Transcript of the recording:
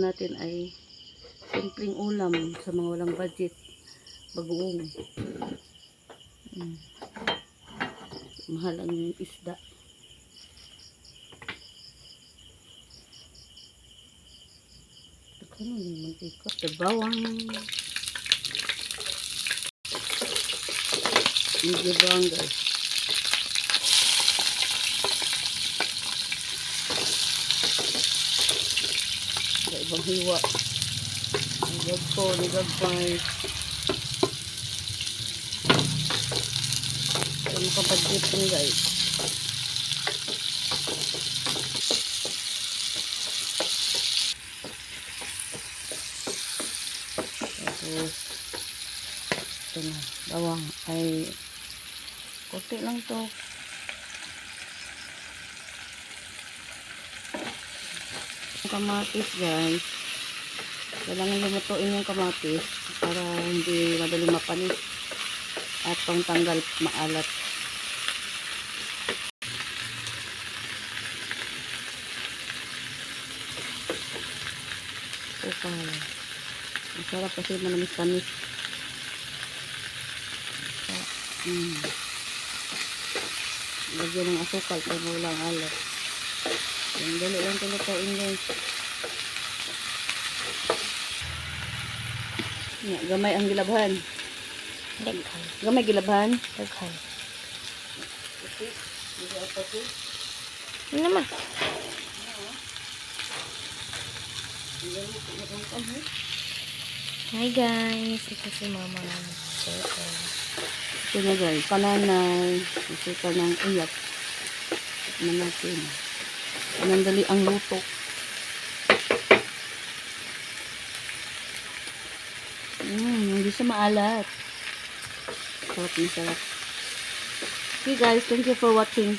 natin ay simpleng ulam sa mga walang budget. Bagoong. Mm. Mahal ang isda. Ano yung mantika? Sa bawang. Medyo brown guys. Sa ibang hiwa. Nigag ko, nigag pay. Sa makapag-trip yun guys. Tapos, ito na, bawang ay konti lang to. Kamatis guys, kailangan lumutuin yung kamatis para hindi madali mapanis at pangtanggal maalat. Ukal. Ang sarap kasi manamis-tamis. Mm. Lagyan ng asukal para walang alat. Yung dali lang ito lutuin guys. Nga, gamay ang gilabhan. Daghan. Gamay gilabhan. Daghan. Ano naman? Hi guys, ito si Mama. So, Ito na guys, pananay. Ito ka ng uyak. Tignan natin. Panandali ang luto. Mm, hindi siya maalat. Sarap na sarap. Okay guys, thank you for watching.